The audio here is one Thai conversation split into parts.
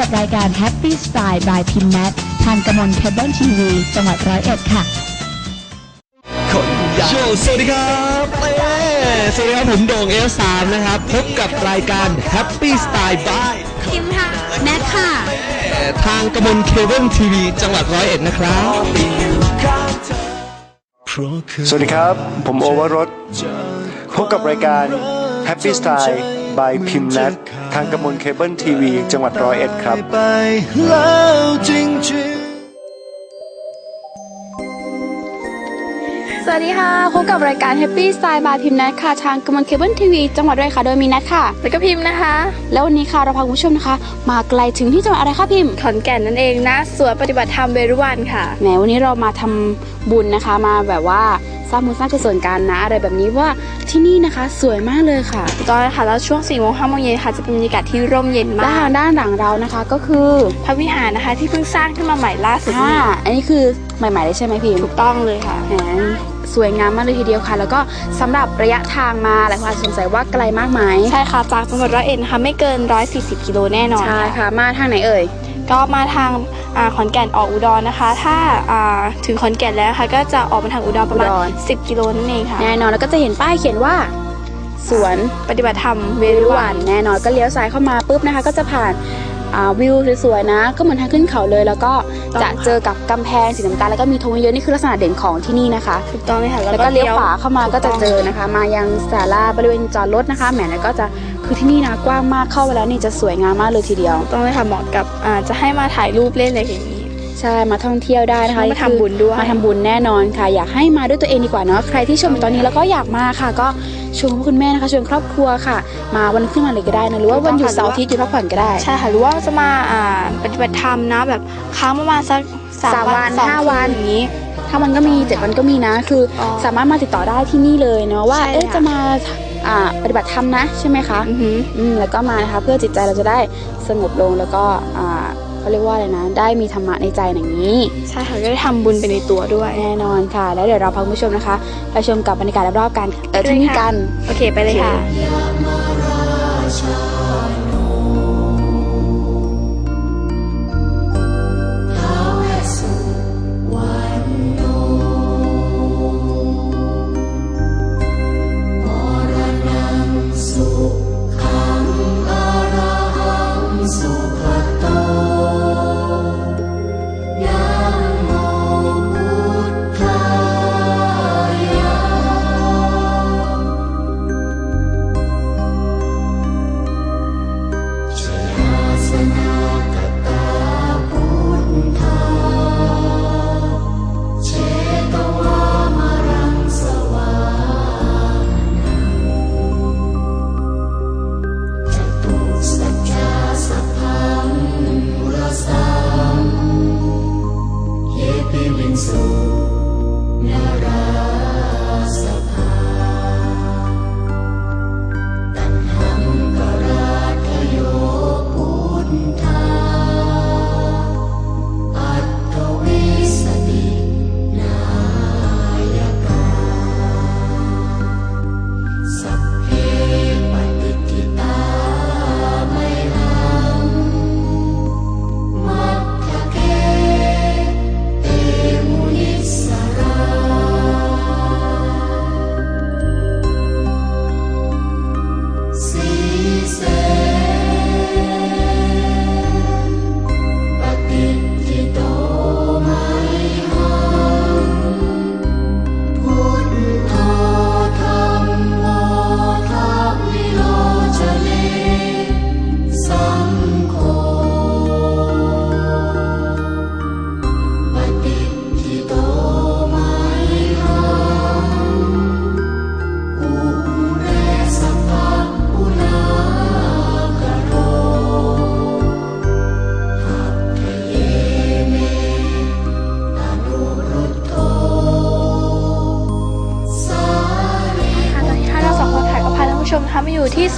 วัสดีค่ะพบกับรายการ Happy Style by พิมแมททางกระมวลเคเบิลทีวีจังหวัดร้อยเอ็ดค่ะ คนอยากโยสวัสดีครับเอ้สวัสดีครับผมโด่งเอลสามนะครับ พบกับรายการ Happy Style by พิมค่ะแนทค่ะ ทางกระมวลเคเบิลทีวีจังหวัดร้อยเอ็ดนะครับ สวัสดีครับ ผมโอวรสพบกับรายการ Happy Style by พิมพ์นัททางกระมวลเคเบิลทีวี จังหวัดร้อยเอ็ดครับไปแล้วจริงสวัสดีค่ะ พบกับรายการ Happy Style บายพิมพ์นัทค่ะ ทางกำมลเคเบิลทีวีจังหวัดด้วยค่ะ โดยมีนัทค่ะ แล้วก็พิมพ์นะคะ แล้ววันนี้ค่ะ เราพาคุณผู้ชมนะคะ มาไกลถึงที่จังหวัดอะไรคะพิมพ์ ขอนแก่นนั่นเองนะ สวนปฏิบัติธรรมเวรุวันค่ะ แหมวันนี้เรามาทำบุญนะคะ มาแบบว่าสร้างบุญสร้างกุศลกันนะ อะไรแบบนี้เพราะว่าที่นี่นะคะสวยมากเลยค่ะ ตอนค่ะแล้วช่วง4ี่โมงห้าโมงเย็นค่ะจะเป็นบรรยากาศที่ร่มเย็นและมาทากงด้านหลังเรานะคะ ก็คือพระวิหารนะคะที่เพิ่งสร้างขึ้นมาใหม่ล่าสุดอ่านี้อันนี้คือใหม่ๆเลยใช่ไหมพิมพ์ถูกต้องเลยค่ะแหมสวยงามมากเลยทีเดียวค่ะ แล้วก็สำหรับระยะทางมาหลายคนอาจจะสงสัยว่าไกลมากไหมใช่ค่ะจากจังหวัดร้อยเอ็ดนะคะไม่เกิน 140 กิโลแน่นอนใช่ค่ะค่ะมาทางไหนเอ่ย ก็มาทางอ่าขอนแก่นออกอุดรนะคะ ถ้าอ่าถึงขอนแก่นแล้วนะคะก็จะออกมาทางอุดรประมาณอุดร10 กิโลนั่นเองค่ะแน่นอนแล้วก็จะเห็นป้ายเขียนว่า สวนปฏิบัติธรรมเวเวรุรุวัวันนแน่นอนก็เลี้ยวซ้ายเข้ามาปุ๊บนะคะ ก็จะผ่านอ่าวิวสวยๆนะ ก็เหมือนทางขึ้นเขาเลย แล้วก็จะเจอกับกำแพงสีน้ำตาลแล้วก็มีธงเยอะๆนี่คือลักษณะเด่นของที่นี่นะคะถูกต้องเลยค่ะแล้วก็เลี้ยวขวาเข้ามาก็จะเจอนะคะ มายังศาลาบริเวณจอดรถนะคะแหมแล้วก็จะ คือที่นี่นะกว้างมากเข้าไปแล้วนี่จะสวยงามมากเลยทีเดียวถูกต้องเลยค่ะเหมาะกับอ่าจะให้มาถ่ายรูปเล่นอะไรอย่างนี้ ใช่มาท่องเที่ยวได้นะคะแล้วมาทำบุญด้วยมาทำบุญแน่นอนค่ะ อยากให้มาด้วยตัวเองดีกว่าเนาะใครที่ชมอยู่ตอนนี้แล้วก็อยากมาค่ะ ก็ชวนคุณแม่นะคะชวนครอบครัวค่ะ มาวันขึ้นมาเลยก็ได้นะหรือว่าวันหยุดเสาร์อาทิตย์หยุดพักผ่อนก็ได้ใช่ค่ะหรือว่าจะมาอ่าปฏิบัติธรรมนะแบบค้างประมาณสักสามสามวัวันนสองห้าคืวันนอย่างนี้ถ้ามันก็มีเจ็ดวันก็มีนะ คือออสามารถมาติดต่อได้ที่นี่เลยเนาะว่าใช่เอ๊ะค่ะจะมาอ่า ปฏิบัติธรรมนะใช่ไหมคะอือหืออืมแล้วก็มานะคะเพื่อจิตใจเราจะได้สงบลงแล้วก็อ่าเขาเรียกว่าอะไรนะ ได้มีธรรมะในใจอย่างนี้ ใช่ค่ะก็ได้ทำบุญไปในตัวด้วยแน่นอนค่ะ แล้วเดี๋ยวเราพาคุณผู้ชมนะคะ ไปชมกับบรรยากาศรอบๆกันเออได้ที่นี่ค่ะกัน โอเคไปเลยค่ะค่ะ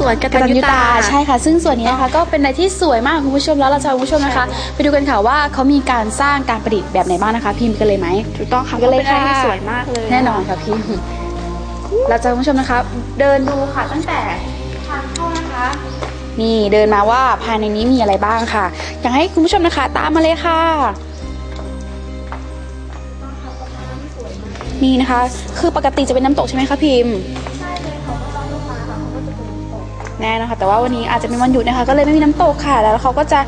สวนกกตัตัญญญูญูตาตาใช่ค่ะ ซึ่งส่วนนี้นะคะก็เป็นอะไรที่สวยมากคุณผู้ชมแล้วเราจะพาคุณผู้ชมนะคะ ไปดูกันค่ะว่าเขามีการสร้างการประดิษฐ์แบบไหนบ้างนะคะพิมพ์กันเลยไหมถูกต้องค่ะกันเลยพราะเป็นอะไรค่ะที่สวยมากเลย แน่นอนค่ะพี่เราจะให้คุณผู้ชมนะคะ เดินดูค่ะตั้งแต่ทางเข้านะคะนี่เดินมาว่าภายในนี้มีอะไรบ้างค่ะ อยากให้คุณผู้ชมนะคะ ตามมาเลยค่ะ นี่นะคะ คือปกติจะเป็นน้ำตกใช่ไหมคะพิมพ์ แน่นะคะ แต่ว่าวันนี้อาจจะเป็นวันหยุดนะคะ ก็เลยไม่มีน้ำตกค่ะ แล้วเขาก็จะ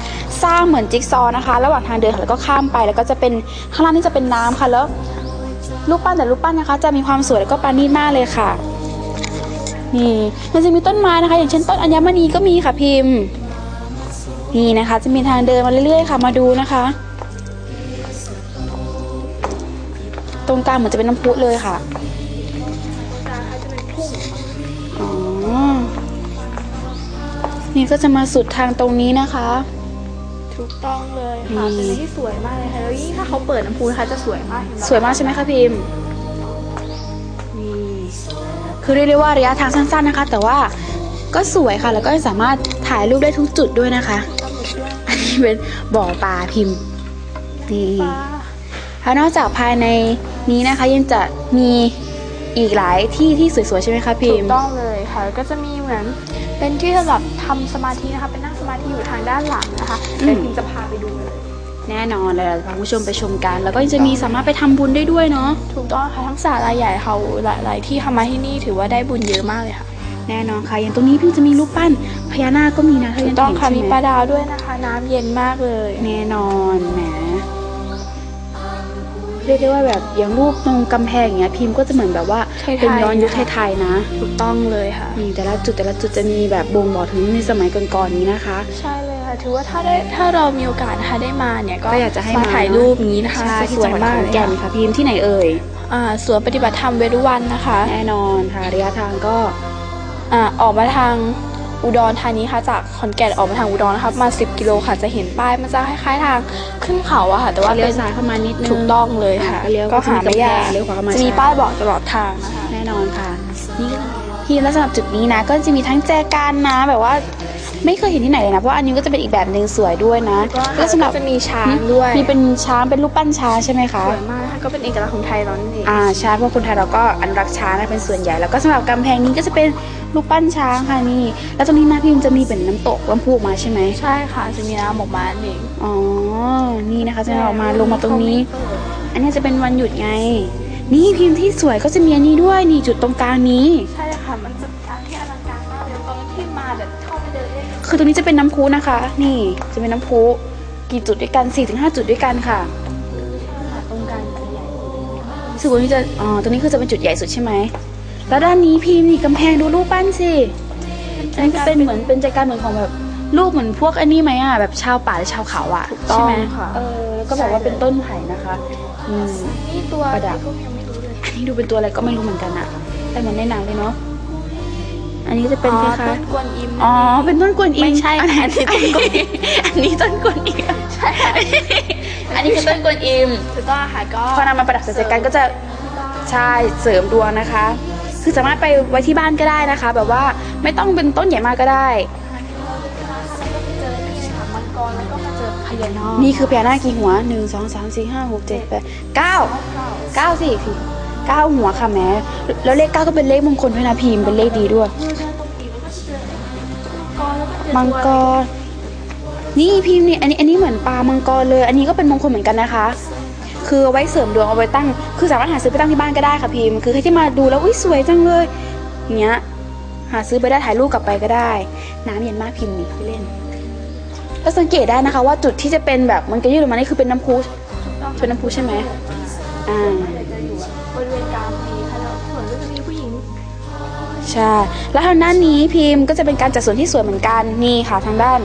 สร้างเหมือนจิ๊กซอว์นะคะ ระหว่างทางเดินแล้วก็ข้ามไป แล้วก็จะเป็นข้างล่างนี่จะเป็นน้ำค่ะ แล้วรูปปั้นแต่รูปปั้นนะคะ จะมีความสวยแล้วก็ปราณีตมากเลยค่ะ นี่มันจะมีต้นไม้นะคะ อย่างเช่นต้นอัญมณีก็มีค่ะพิมพ์ นี่นะคะ จะมีทางเดินมาเรื่อยๆค่ะ มาดูนะคะ ตรงกลางเหมือนจะเป็นน้ำพุเลยค่ะ นี่ก็จะมาสุดทางตรงนี้นะคะ ถูกต้องเลยค่ะนี่เป็นอะไรที่สวยมากเลยค่ะแล้วยิ่งถ้าเขาเปิดน้ำพุนะคะจะสวยมากเห็นไหสวยมากใช่ไหมคะพิมพ์นี่คือเรียกได้ว่าระยะทางสั้น ๆนะคะ แต่ว่าก็สวยค่ะ แล้วก็สามารถถ่ายรูปได้ทุกจุดด้วยนะคะ อันนี้เป็นบ่อปลาพิมพ์นี่ปลาแล้วนอกจากภายในนี้นะคะยังจะมี อีกหลายที่ที่สวยๆใช่ไหมคะพิถูมกพ์ต้องเลยค่ะแล้วก็จะมีเหมือนเป็นที่สำหรับทำสมาธินะคะ เป็นนั่งสมาธิอยู่ทางด้านหลังนะคะอืมเดี๋ยวพิมจะพาไปดูเลย แน่นอนเลยเราจะพาคุณผู้ชมไปชมกัน แล้วก็ยังจะมีสามารถไปทำบุญได้ด้วยเนาะ ถูกต้องค่ะ ทั้งสาลาใหญ่เขาหลาย ๆ ที่ทำมาที่นี่ถือว่าได้บุญเยอะมากเลยค่ะ แน่นอนค่ะ อย่างตรงนี้พี่จะมีรูปปั้นพญานาคก็มีนะถ้าถูยักงต้องเห็นค่ะใช่มีไหปมลาดาวด้วยนะคะ น้ำเย็นมากเลย แน่นอนแหม เรียกได้ว่าแบบอย่างรูปตรงกำแพงอย่างเงี้ยพิมพ์ก็จะเหมือนแบบว่าไทยๆเป็นย้อนยุคนะคะไทยๆนะถูกต้องเลยค่ะนี่แต่ละจุดแต่ละจุดจะมีแบบบ่งบอกถึงในสมัยก่อนๆนี้นะคะ ใช่เลยค่ะถือว่าถ้าได้ถ้าเรามีโอกาสนะคะได้มาเนี่ยก็ก็อยากจะให้มาถ่ายรูปนี้นะคะใช่จะที่สวจัยงหวัดมาขกอนเลยแก่นค่ะค่ะพิมพ์ที่ไหนเอ่ยอ่าสวนปฏิบัติธรรมเวรุวันนะคะ แน่นอนค่ะระยะทางก็อ่าออกมาทาง อุดรธานีค่ะจากขอนแก่นออกมาทางอุดรนะคะประมาณ10 กิโลค่ะจะเห็นป้ายมันจะคล้ายๆทางขึ้นเขาอะค่ะ แต่ว่าเลี้ยวเป็นซ้ายเข้ามานิดนึงถูกต้องเลยค่ะอ่าเลี้ยวก็หาไม่ยากเลี้ยวขวาเข้ามาจะมีใช่ป้ายบอกตลอดทางนะคะแน่นอนค่ะนี่พี่แล้วสำหรับจุดนี้นะ ก็จะมีทั้งแจกันนะ แบบว่า ไม่เคยเห็นที่ไหนเลยนะเพราะว่าอันนี้ก็จะเป็นอีกแบบหนึ่งสวยด้วยนะก็สำหรับจะมีช้างด้วยมีเป็นช้างเป็นรูปปั้นช้างใช่ไหมคะสวยมากนะคะก็เป็นเอกลักษณ์ของไทยเรานั่นเองอ่าช้างเพราะคนไทยเราก็อนุรักษ์ช้างนะเป็นส่วนใหญ่แล้วก็สำหรับกำแพงนี้ก็จะเป็นรูปปั้นช้างค่ะนี่ แล้วตรงนี้นะพี่มันจะมีเป็นน้ำตกลำพูออกมาใช่ไหมใช่ค่ะจะมีน้ำออกมานั่นเองอ๋อนี่นะคะจะออกมาลงมาตรงนี้ อันนี้จะเป็นวันหยุดไง นี่พิมพ์ที่สวยก็จะมีอันนี้ด้วยนี่จุดตรงกลางนี้ใช่ค่ะมันจะการที่อลังการมากเลยตอนที่มาแบบ เข้าไปเดินเล่นคือตรงนี้จะเป็นน้ำพุนะคะ นี่จะเป็นน้ำพุกี่จุดด้วยกัน4ี่ถึงห้าจุดด้วยกันค่ะ ตรงกลางใหญ่รู้สึกว่านี่จะอ๋อตรงนี้คือจะเป็นจุดใหญ่สุดใช่ไหมแล้วด้านนี้พิมพ์นี่กำแพงดูรูปปั้นสิอันนี้ก็เป็นเหมือนเป็นใจกลารเหมือนของแบบรูปเหมือนพวกอันนี้ไหมอะแบบชาวป่าหรือชาวเขาอะถูกต้อใช่งไหมค่ะเออแล้วก็แบบว่าเป็นต้นไผ่นะคะอืมนี่ตัวประดับพวกยังไม่รู้เลยอันนี้ดูเป็นตัวอะไรก็ไม่รู้เหมือนกันอะแต่เหมือนในหนังเลยเนาะ อันนี้จะเป็นอ๋อคล้าต้ยนกวนอิมๆอ๋อ เป็นต้นกวนอิมไม่ใช่ อันค่ะนี้อันนี้ต้นกวนอิมใช่อันนี้คือต้นกวนอิมถูกต้องค่ะก็พอนำมาประดับใส่กันก็จะใช่เสริมดวงนะคะ คือสามารถไปไว้ที่บ้านก็ได้นะคะ แบบว่าไม่ต้องเป็นต้นใหญ่มากก็ได้เจอนี่ค่ะมังกรแล้วก็มาเจอพญานาคนี่คือพญานาคกี่หัวหนึ่งสองสามสี่ห้าหกเจ็ดแปดเก้าเก้าสิพี่ เก้าหัวค่ะแม่แล้วเลขเก้าก็เป็นเลขมงคลด้วยนะพิมพ์เป็นเลขดีด้วย มังกร นี่พิมพ์นี่อันนี้อันนี้เหมือนปลามังกรเลย อันนี้ก็เป็นมงคลเหมือนกันนะคะ คือเอาไว้เสริมดวงเอาไว้ตั้ง คือสามารถหาซื้อไปตั้งที่บ้านก็ได้ค่ะพิมพ์ คือใครที่มาดูแล้วอุ้ยสวยจังเลยอย่างเงี้ย หาซื้อไปได้ถ่ายรูปกลับไปก็ได้ น้ำเย็นมากพิมพ์นี่เล่นแล้วสังเกตได้นะคะว่าจุดที่จะเป็นแบบมันกระยืดลงมานี่คือเป็นน้ำพุเป็นน้ำพุใช่ไหมอ่า ใช่ แล้วทางด้านนี้พิมพ์ก็จะเป็นการจัดสวนที่สวยเหมือนกันนี่ค่ะ ทางด้าน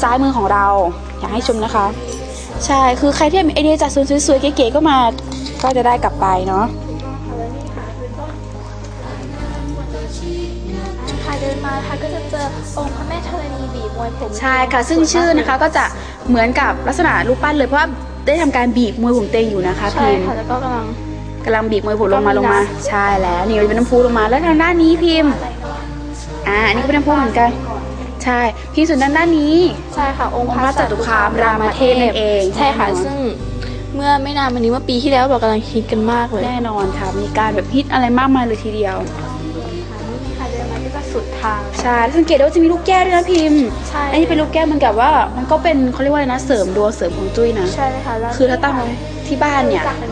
ซ้ายมือของเรา อยากให้ชมนะคะ ใช่คือใครที่มีไอเดียจัดสวนสวยๆเก๋ๆก็มาก็จะได้กลับไปเนาะค่ะเดินมาค่ะก็จะเจอองค์พระแม่ธรณีบีบมวยผมใช่ค่ะ ซึ่งชื่อนะคะก็จะเหมือนกับลักษณะรูปปั้นเลยเพราะว่าได้ทำการบีบมวยผมเตงอยู่นะคะใช่พิมพ์ค่ะแล้วก็กำลัง กำลังบีบมวยผมลงมาก็มีลงมานะใช่แล้วนี่มันเป็นน้ำพุลงมาแล้วทางด้านนี้พิมพ์อ่าอันนี้ก็เป็นน้ำพุเหมือนกัน ใช่พิมพ์ส่วนด้านด้านนี้ ใช่ค่ะ องค์องค์พระจตุคามรามเทพนั่นเองใช่ค่ะแน่นอนซึ่งเมื่อไม่นานมานี้เมื่อปีที่แล้วเรากำลังฮิตกันมากเลยแน่นอนค่ะมีการแบบฮิตอะไรมากมายเลยทีเดียวค่ะนี่ค่ะเดินมาก็จะสุดทางใช่แล้วสังเกตได้ว่าจะมีลูกแก้วด้วยนะพิมพ์ใช่อันนี้เป็นลูกแก้วเหมันกับว่า มันก็เป็นเขาเรียกว่าอะไรนะเสริมดวงเสริมของจุ้ยนะใช่เลยค่ะแล้วคือถ้าตั้งไว้ที่บ้านเนี่ยจากเป็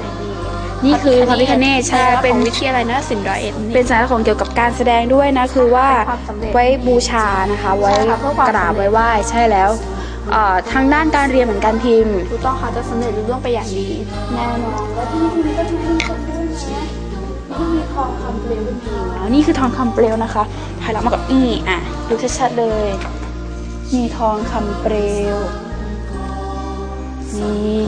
นอย่างดีนี่คือพระพิคเนศใช่เป็เป็นนวิทยาลัยนาฏศิลป์ร้อยเอ็ดนี่เป็นสัญลักษณ์ของเกี่ยวกับการแสดงด้วยนะคือว่าเป็นความสำเร็จไว้บูชานะคะ ไว้ใช่ค่ะเพื่อความกราบสำเร็จไว้ไหว้ใช่แล้วเอ่อทางด้านการเรียนเหมือนกันพิมพ์ถูกต้องค่ะจะสำเร็จรุ่งเรื่องไปอย่างดีแน่นอนแล้วที่นี่ก็จะมีคนด้วยนะนี่มีทองคำเปลวเป็นพิมพ์นะนี่คือทองคำเปลวนะคะถ่ายหลังมากับนี่อะดูชัดๆเลยมีทองคำเปลวนี่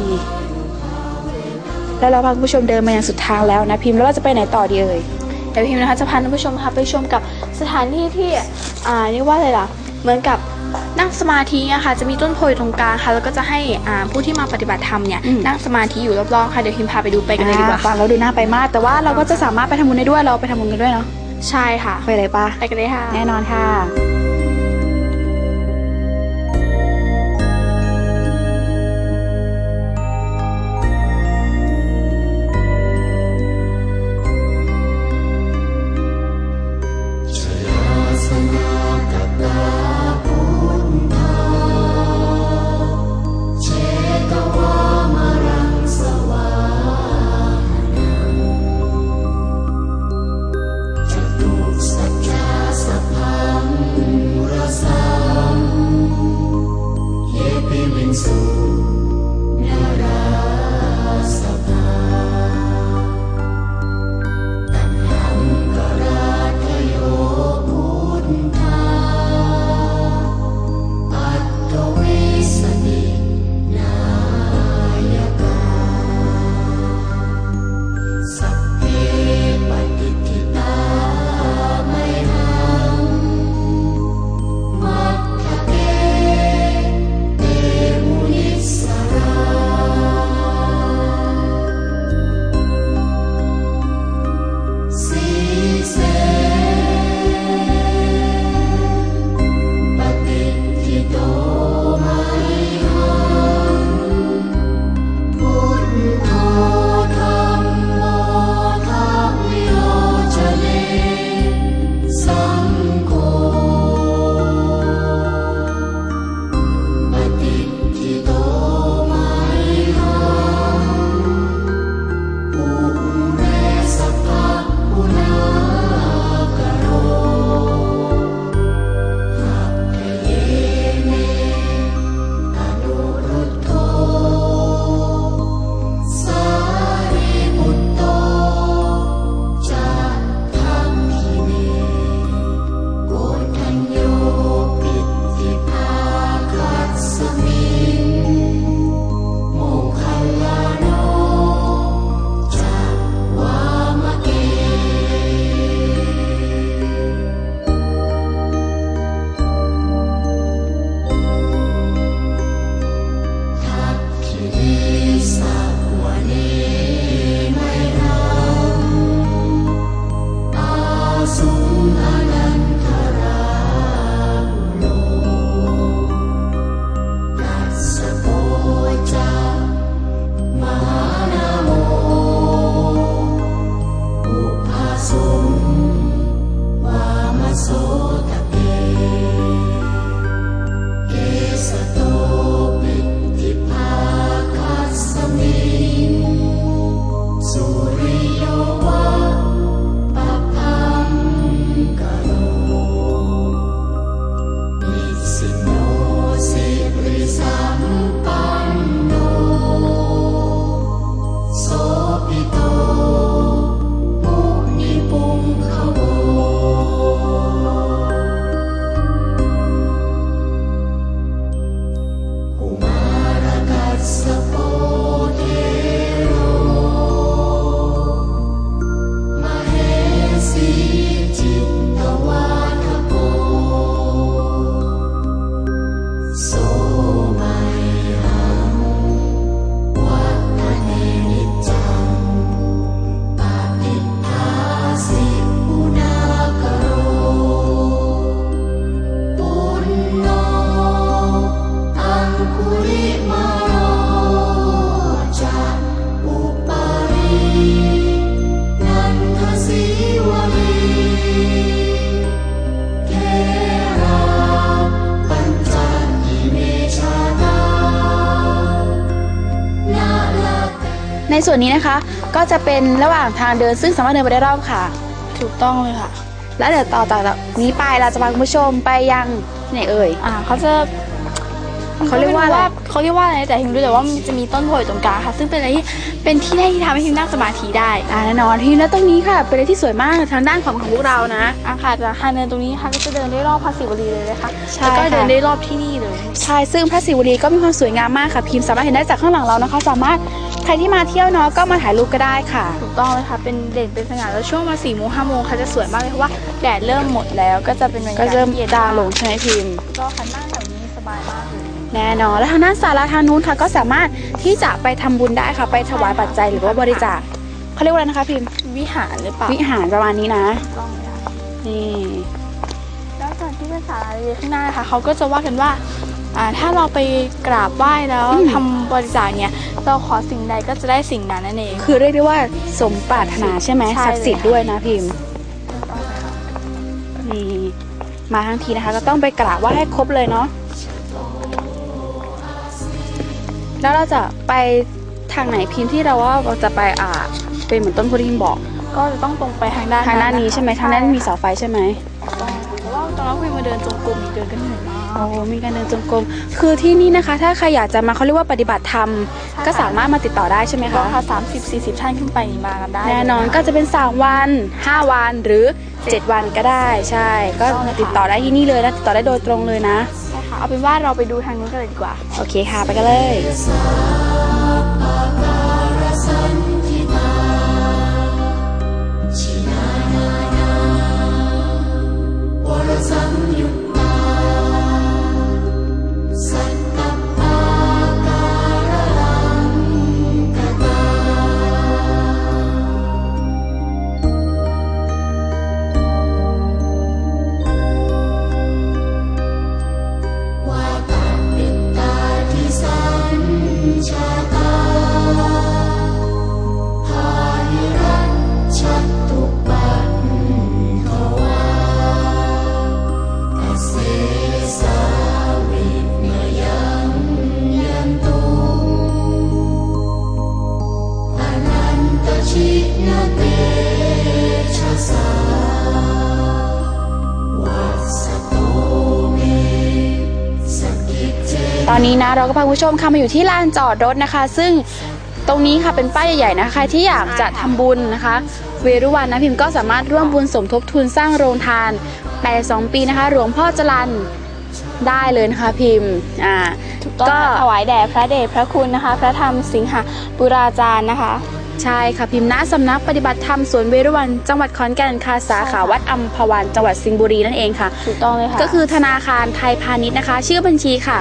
แล้วเราพาคุณผู้ชมเดินมาอย่างสุดทางแล้วนะพิมพ์แล้วเราจะไปไหนต่อดีเอ่ยเดี๋ยวพิมพ์นะคะจะพาท่านผู้ชมค่ะไปชมกับสถานที่ที่อ่าเรียกว่าอะไรล่ะเหมือนกับนั่งสมาธิอะค่ะจะมีต้นโพอยู่ตรงกลางค่ะแล้วก็จะให้อ่าผู้ที่มาปฏิบัติธรรมเนี่ยอืมนั่งสมาธิอยู่รอบๆค่ะเดี๋ยวพิมพ์พาไปดูไปกันเลยดีกว่าอ่ฟังแล้วดูน่าไปมาก แต่ว่าเราก็จะสามารถไปทำบุญได้ด้วยเราไปทำบุญกันด้วยเนาะใช่ค่ะไปเลยปะไปกันเลยค่ะ แน่นอนค่ะ ในส่วนนี้นะคะก็จะเป็นระหว่างทางเดินซึ่งสามารถเดินไปได้รอบค่ะ ถูกต้องเลยค่ะ แล้วเดี๋ยวต่อจากนี้ไปเราจะพาคุณผู้ชมไปยังที่ไหนเอ่ย อ่าเขาจะ เขาเรียกว่าอะไรเขาเรียกว่าอะไรแต่พิมรู้แต่ว่ามันจะมีต้นโพอยู่ตรงกลางค่ะ ซึ่งเป็นอะไรที่เป็นที่แรกที่ทำให้พิมนั่งสมาธิได้อ่าแน่นอนที่แล้วตรงนี้ค่ะ เป็นอะไรที่สวยมากทางด้านของของพวกเรานะอาคารจากทางเดินตรงนี้ค่ะก็จะเดินได้รอบพระศิวลีเลยนะคะใช่แล้วก็ค่ะเดินได้รอบที่นี่เลยใช่ซึ่งพระศิวลีก็มีความสวยงามมากค่ะพิมพ์สามารถเห็นได้จากข้างหลังเรานะคะ สามารถใครที่มาเที่ยวเนาะก็มาถ่ายรูปก็ได้ค่ะถูกต้องเลยค่ะเป็นเด่นเป็นสง่าแล้วช่วงมาสี่โมงห้าโมงค่ะจะสวยมากเลยเพราะว่าแดดเริ่มหมดแล้วก็จะเป็นบรรยาก็กาศเริ่มที่เย็นจางลงใช่ไหมพิมพ์ก็คันนั่งแบบนี้สบายมากเลย แน่นอนแล้วทางด้านศาลาทางนู้นค่ะก็สามารถที่จะไปทำบุญได้ค่ะ ไปถวายปัจจัยหรือว่าบริจาคเขาเรียกว่าอะไรนะคะพิมพ์วิหารหรือเปล่าวิหารประมาณนี้นะถูกต้องเลยค่ะนี่แล้วส่วนที่เป็นศาลาเล็กๆข้างหน้านะคะเขาก็จะว่ากันว่าอ่า ถ้าเราไปกราบไหว้แล้วทำบริจาคเนี่ย เราขอสิ่งใดก็จะได้สิ่งนั้นนั่นเอง คือเรียกได้ว่าสมปรารถนาใช่ไหมใช่ศักดิ์สิทธิ์ด้วยนะพิมพ์นี่มาทั้งทีนะคะ ก็ต้องไปกราบไหว้ให้ครบเลยเนาะ แล้วเราจะไปทางไหนพิมพ์ที่เราว่าเราจะไปอ่าเป็นเหมือนต้นโพธิพิมพ์บอก ก็จะต้องตรงไปทางด้านทางด้านนี้ใช่ไหมทางด้านมีเสาไฟใช่ไหมถูกต้องค่ะเพราะว่าตอนนั้นคุยมาเดินจงกรมอีกเดินกันเหนื่อยมากโอ้มีการเดินจงกรมคือที่นี่นะคะ ถ้าใครอยากจะมาเขาเรียกว่าปฏิบัติธรรม ก็สามารถมาติดต่อได้ใช่ไหมก็คะค่ะสามสิบสี่สิบท่านขึ้นไปมากันได้ แน่นอนก็จะเป็น3วัน5วันหรือ7วันก็ได้ใช่ ก็ติดต่อได้ที่นี่เลยนะติดต่อได้โดยตรงเลยนะใช่ค่ะ เอาเป็นว่าเราไปดูทางนู้นกันเลยดีกว่า โอเคค่ะ ไปกันเลย อนนี้นะเราก็พาคุณผู้ชมค่ะมาอยู่ที่ลานจอดรถนะคะ ซึ่งตรงนี้ค่ะเป็นป้ายใหญ่ๆนะคะใครที่อยากจะทำบุญนะคะ เวรุวันนะพิมพ์ก็สามารถร่วมบุญสมทบทุนสร้างโรงทาน82ปีนะคะ หลวงพ่อจรันได้เลยนะคะพิมพ์อ่าก็ก็ถวายแด่พระเดชพระคุณนะคะ พระธรรมสิงหบุราจารย์นะคะ ใช่ค่ะพิมพ์ณสำนักปฏิบัติธรรมสวนเวรุวันจังหวัดขอนแก่นค่ะสาขาวัดอัมพวันจังหวัดสิงห์บุรีนั่นเองค่ะถูกต้องเลยค่ะก็คือธนาคารไทยพาณิชย์นะคะ ชื่อบัญชีค่ะ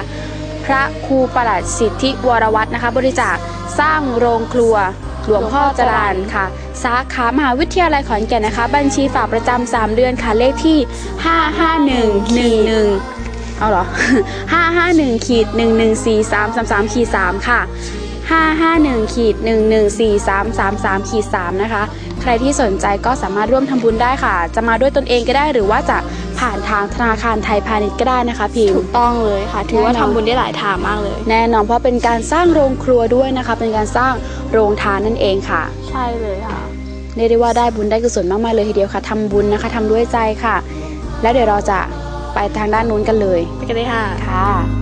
พระครูประหลัดสิทธิวรวัฒน์นะคะ บริจาคสร้างโรงครัวหลวงพ่อจรานค่ะ สาขามหาวิทยาลัยขอนแก่นนะคะ บัญชีฝากประจำ3เดือนค่ะ เลขที่ 55111 เอาเหรอ 551ขีด1143333ขีด3ค่ะ 551ขีด1143333ขีด3นะคะ ใครที่สนใจก็สามารถร่วมทำบุญได้ค่ะ จะมาด้วยตนเองก็ได้หรือว่าจะ ผ่านทางธนาคารไทยพาณิชย์ก็ได้นะคะพิมถูกต้องเลยค่ะ ถือว่าแน่นอนทำบุญได้หลายทางมากเลย แน่นอนเพราะเป็นการสร้างโรงครัวด้วยนะคะ เป็นการสร้างโรงทานนั่นเองค่ะ ใช่เลยค่ะเรียกได้ว่าได้บุญได้กุศลมากๆเลยทีเดียวค่ะทำบุญนะคะทำด้วยใจค่ะ แล้วเดี๋ยวเราจะไปทางด้านนู้นกันเลยไปกันเลยค่ะค่ะ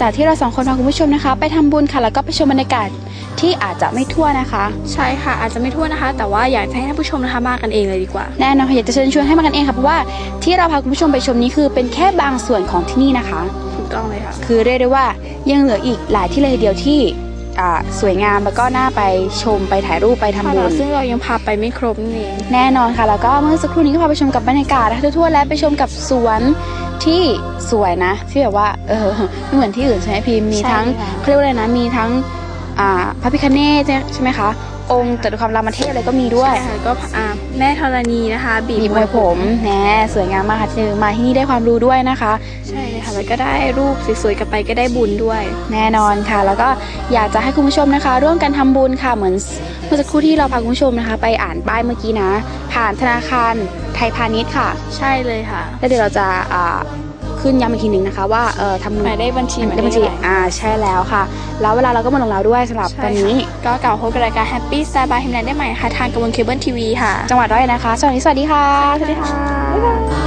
จากที่เราสองคนพาคุณผู้ชมนะคะ ไปทำบุญค่ะแล้วก็ไปชมบรรยากาศที่อาจจะไม่ทั่วนะคะ ใช่ค่ะอาจจะไม่ทั่วนะคะ แต่ว่าอยากจะให้ท่านผู้ชมนะคะมากันเองเลยดีกว่าแน่นอนค่ะอยากจะเชิญชวนให้มากันเองค่ะเพราะว่าที่เราพาคุณผู้ชมไปชมนี้คือเป็นแค่บางส่วนของที่นี่นะคะถูกต้องเลยค่ะคือเรียกได้ว่ายังเหลืออีกหลายที่เลยทีเดียวที่อ่าสวยงามแล้วก็น่าไปชมไปถ่ายรูปไปทำบุญซึ่งเรายังพาไปไม่ครบนั่นเองแน่นอนค่ะ แล้วก็เมื่อสักครู่นี้ก็พาไปชมกับบรรยากาศนะคะทั่วๆและไปชมกับสวน ที่สวยนะที่แบบว่าเออไม่เหมือนที่อื่นใช่ไหมพิมพ์มีใช่ทั้งค่ะเขาเรียกว่าอะไรนะมีทั้งอ่าพระพิคเนศใช่ไหมคะองค์จตุคามรามเทพอะไรก็มีด้วยใช่ค่ะก็อ่าแม่ธรณีนะคะ บีบมีมวยผมแหน่สวยงามมากค่ะที่มาที่นี่ได้ความรู้ด้วยนะคะ ใช่เลยค่ะแล้วก็ได้รูปสวยๆกลับไปก็ได้บุญด้วย แน่นอนค่ะ แล้วก็อยากจะให้คุณผู้ชมนะคะ ร่วมกันทำบุญค่ะเหมือนเมื่อสักครู่ที่เราพาคุณผู้ชมนะคะ ไปอ่านป้ายเมื่อกี้นะ ผ่านธนาคาร ไทยพาณิชย์ค่ะ ใช่เลยค่ะ แล้วเดี๋ยวเราจะอ่าขึ้นย้ำอีกทีหนึ่งนะคะ ว่าเออทำบุญหมายเลขบัญชีหมายเลขบัญชี หมายเลขอะไร อ่าใช่แล้วค่ะ แล้วเวลาเราก็หมดลงแล้วด้วยสำหรับใช่วันค่ะนี้ ก็กล่าวพบกับรายการ Happy Star by ฮิมแลนด์ได้ใหม่นะคะทางกระมวลเคเบิลทีวีค่ะ จังหวัดร้อยเอ็ดนะคะสวัสดีสวัสดีค่ะ สวัสดีค่ะ บ๊ายบาย